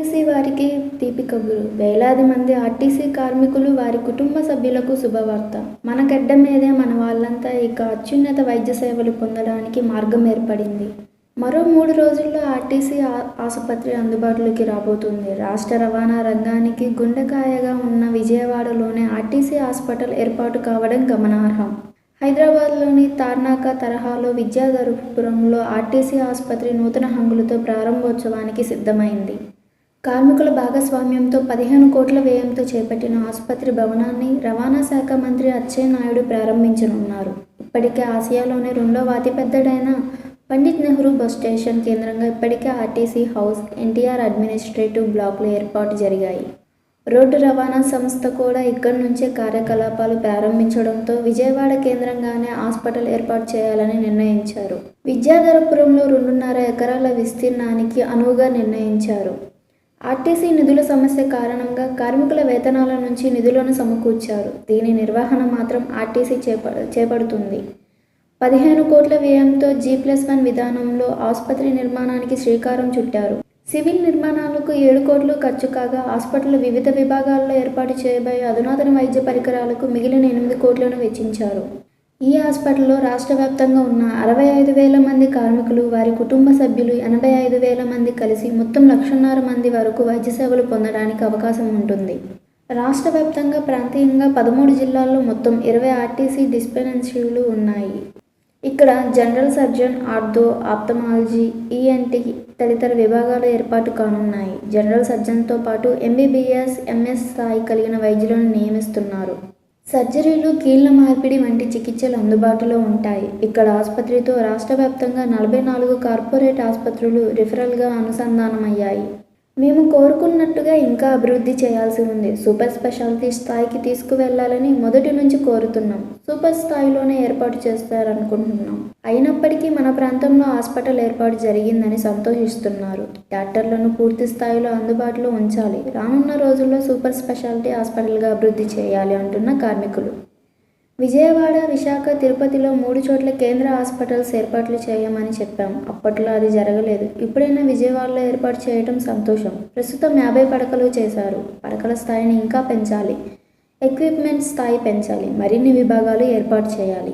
RTC వారికి తీపి కబురు వేలాది మంది ఆర్టీసీ కార్మికులు వారి కుటుంబ సభ్యులకు శుభవార్త. మన గడ్డ మీదే మన వాళ్ళంతా ఇక అత్యున్నత వైద్య సేవలు పొందడానికి మార్గం ఏర్పడింది. మరో మూడు రోజుల్లో ఆర్టీసీ ఆసుపత్రి అందుబాటులోకి రాబోతుంది. రాష్ట్ర రవాణా రంగానికి గుండెకాయగా ఉన్న విజయవాడలోనే ఆర్టీసీ హాస్పిటల్ ఏర్పాటు కావడం గమనార్హం. హైదరాబాద్లోని తార్నాక తరహాలో విద్యాధరపురంలో ఆర్టీసీ ఆసుపత్రి నూతన హంగులతో ప్రారంభోత్సవానికి సిద్ధమైంది. కార్మికుల భాగస్వామ్యంతో పదిహేను కోట్ల వ్యయంతో చేపట్టిన ఆసుపత్రి భవనాన్ని రవాణా శాఖ మంత్రి అచ్చెన్నాయుడు ప్రారంభించనున్నారు. ఇప్పటికే ఆసియాలోనే రెండవ అతిపెద్దడైన పండిత్ నెహ్రూ బస్ స్టేషన్ కేంద్రంగా ఇప్పటికే ఆర్టీసీ హౌస్ ఎన్టీఆర్ అడ్మినిస్ట్రేటివ్ బ్లాక్లు ఏర్పాటు జరిగాయి. రోడ్డు రవాణా సంస్థ కూడా ఇక్కడి నుంచే కార్యకలాపాలు ప్రారంభించడంతో విజయవాడ కేంద్రంగానే హాస్పిటల్ ఏర్పాటు చేయాలని నిర్ణయించారు. విద్యాధరపురంలో రెండున్నర ఎకరాల విస్తీర్ణానికి అనువుగా నిర్ణయించారు. ఆర్టీసీ నిధుల సమస్య కారణంగా కార్మికుల వేతనాల నుంచి నిధులను సమకూర్చారు. దీని నిర్వహణ మాత్రం ఆర్టీసీ చేప చేపడుతుంది. పదిహేను కోట్ల వ్యయంతో జీ ప్లస్ వన్ విధానంలో ఆసుపత్రి నిర్మాణానికి శ్రీకారం చుట్టారు. సివిల్ నిర్మాణాలకు ఏడు కోట్లు ఖర్చు కాగా హాస్పిటల్ వివిధ విభాగాల్లో ఏర్పాటు చేయబోయే అధునాతన వైద్య పరికరాలకు మిగిలిన ఎనిమిది కోట్లను వెచ్చించారు. ఈ హాస్పిటల్లో రాష్ట్ర వ్యాప్తంగా ఉన్న అరవై ఐదు వేల మంది కార్మికులు వారి కుటుంబ సభ్యులు ఎనభై ఐదు వేల మంది కలిసి మొత్తం లక్షన్నర మంది వరకు వైద్య సేవలు పొందడానికి అవకాశం ఉంటుంది. రాష్ట్ర వ్యాప్తంగా ప్రాంతీయంగా పదమూడు జిల్లాల్లో మొత్తం ఇరవై ఆర్టీసీ డిస్పెన్సరీలు ఉన్నాయి. ఇక్కడ general surgeon ortho ophthalmology ENT తదితర విభాగాలు ఏర్పాటు కానున్నాయి. జనరల్ సర్జన్తో పాటు ఎంబీబీఎస్ ఎంఎస్ స్థాయి కలిగిన వైద్యులను నియమిస్తున్నారు. సర్జరీలు కీళ్ళ మార్పిడి వంటి చికిత్సలు అందుబాటులో ఉంటాయి. ఇక్కడ ఆసుపత్రితో రాష్ట్ర వ్యాప్తంగా నలభై నాలుగు కార్పొరేట్ ఆసుపత్రులు రిఫరల్గా అనుసంధానమయ్యాయి. మేము కోరుకున్నట్టుగా ఇంకా అభివృద్ధి చేయాల్సి ఉంది. సూపర్ స్పెషాలిటీ స్థాయికి తీసుకువెళ్ళాలని మొదటి నుంచి కోరుతున్నాం. సూపర్ స్థాయిలోనే ఏర్పాటు చేస్తారనుకుంటున్నాం. అయినప్పటికీ మన ప్రాంతంలో హాస్పిటల్ ఏర్పాటు జరిగిందని సంతోషిస్తున్నారు. డాక్టర్లను పూర్తి స్థాయిలో అందుబాటులో ఉంచాలి. రానున్న రోజుల్లో సూపర్ స్పెషాలిటీ హాస్పిటల్గా అభివృద్ధి చేయాలి అంటున్న కార్మికులు. విజయవాడ విశాఖ తిరుపతిలో మూడు చోట్ల కేంద్ర హాస్పిటల్స్ ఏర్పాట్లు చేయమని చెప్పాం. అప్పట్లో అది జరగలేదు. ఇప్పుడైనా విజయవాడలో ఏర్పాటు చేయడం సంతోషం. ప్రస్తుతం యాభై పడకలు చేశారు. పడకల స్థాయిని ఇంకా పెంచాలి. ఎక్విప్మెంట్ స్థాయి పెంచాలి. మరిన్ని విభాగాలు ఏర్పాటు చేయాలి.